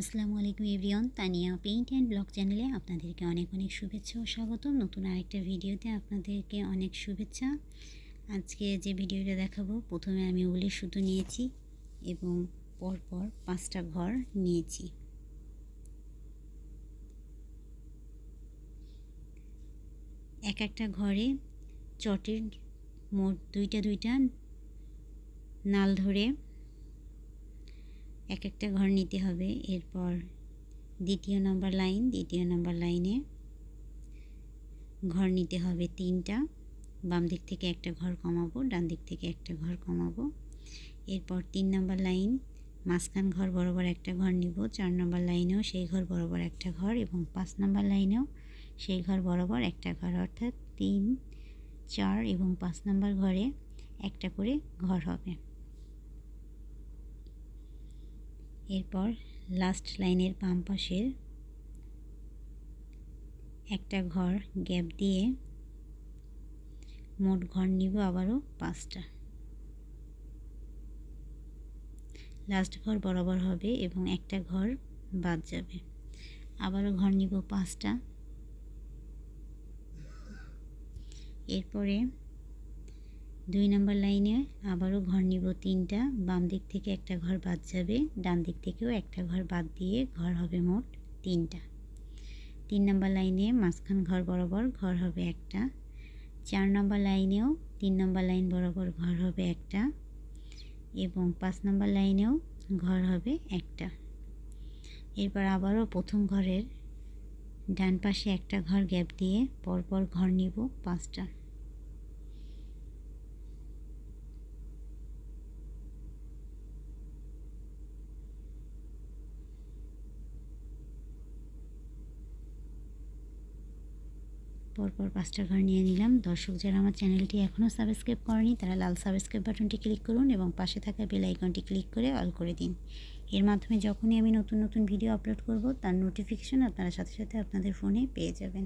আসসালামু আলাইকুম everyone, Tania paint and blog চ্যানেলে আপনাদেরকে অনেক অনেক শুভেচ্ছা ও স্বাগতম। নতুন আরেকটা ভিডিওতে আপনাদেরকে অনেক শুভেচ্ছা। আজকে যে ভিডিওটা দেখাবো, প্রথমে আমি উলের সুতো নিয়েছি এবং পরপর পাঁচটা ঘর নিয়েছি। এক একটা ঘরে চটের মোট দুইটা দুইটা নাল ধরে এক একটা ঘর নিতে হবে। এরপর দ্বিতীয় নম্বর লাইন, দ্বিতীয় নম্বর লাইনে ঘর নিতে হবে তিনটা। বাম দিক থেকে একটা ঘর কমাবো, ডান দিক থেকে একটা ঘর কমাবো। এরপর তিন নম্বর লাইন, মাঝখান ঘর বরাবর একটা ঘর নিব, চার নম্বর লাইনেও সেই ঘর বরাবর একটা ঘর এবং পাঁচ নম্বর লাইনেও সেই ঘর বরাবর একটা ঘর। অর্থাৎ তিন, চার এবং পাঁচ নম্বর ঘরে একটা করে ঘর হবে। এরপর লাস্ট লাইনের বাম পাশের একটা ঘর গ্যাপ দিয়ে মোট ঘর নিব আবারও পাঁচটা। লাস্ট ঘর বরাবর হবে এবং একটা ঘর বাদ যাবে। আবারও ঘর নিব পাঁচটা। এরপরে দুই নম্বর লাইনে আবারও ঘর নিব তিনটা, বাম দিক থেকে একটা ঘর বাদ যাবে, ডান দিক থেকেও একটা ঘর বাদ দিয়ে ঘর হবে মোট তিনটা। তিন নম্বর লাইনে মাঝখান ঘর বরাবর ঘর হবে একটা। চার নম্বর লাইনেও তিন নম্বর লাইন বরাবর ঘর হবে একটা এবং পাঁচ নম্বর লাইনেও ঘর হবে একটা। এরপর আবারও প্রথম ঘরের ডান পাশে একটা ঘর গ্যাপ দিয়ে পরপর ঘর নিব পাঁচটা। পরপর পাঁচটা ঘর নিয়ে নিলাম। দর্শক যারা আমার চ্যানেলটি এখনও সাবস্ক্রাইব করেনি, তারা লাল সাবস্ক্রাইব বাটনটি ক্লিক করুন এবং পাশে থাকা বেল আইকনটি ক্লিক করে অল করে দিন। এর মাধ্যমে যখনই আমি নতুন নতুন ভিডিও আপলোড করব, তার নোটিফিকেশন আপনারা সাথে সাথে আপনাদের ফোনে পেয়ে যাবেন।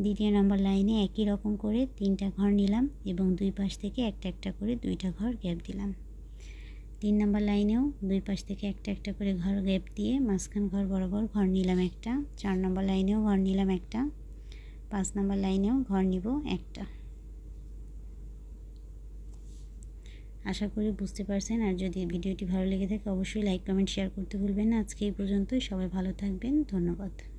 দ্বিতীয় নম্বর লাইনে একই রকম করে তিনটা ঘর নিলাম এবং দুই পাশ থেকে একটা একটা করে দুইটা ঘর গ্যাপ দিলাম। তিন নম্বর লাইনেও দুই পাশ থেকে একটা একটা করে ঘর গ্যাপ দিয়ে মাঝখান ঘর বরাবর ঘর নিলাম একটা। চার নম্বর লাইনেও ঘর নিলাম একটা। পাঁচ নম্বর লাইনেও ঘর নিব একটা। আশা করি বুঝতে পারছেন। আর যদি ভিডিওটি ভালো লেগে থাকে, অবশ্যই লাইক, কমেন্ট, শেয়ার করতে ভুলবেন না। আজকে এই পর্যন্তই। সবাই ভালো থাকবেন। ধন্যবাদ।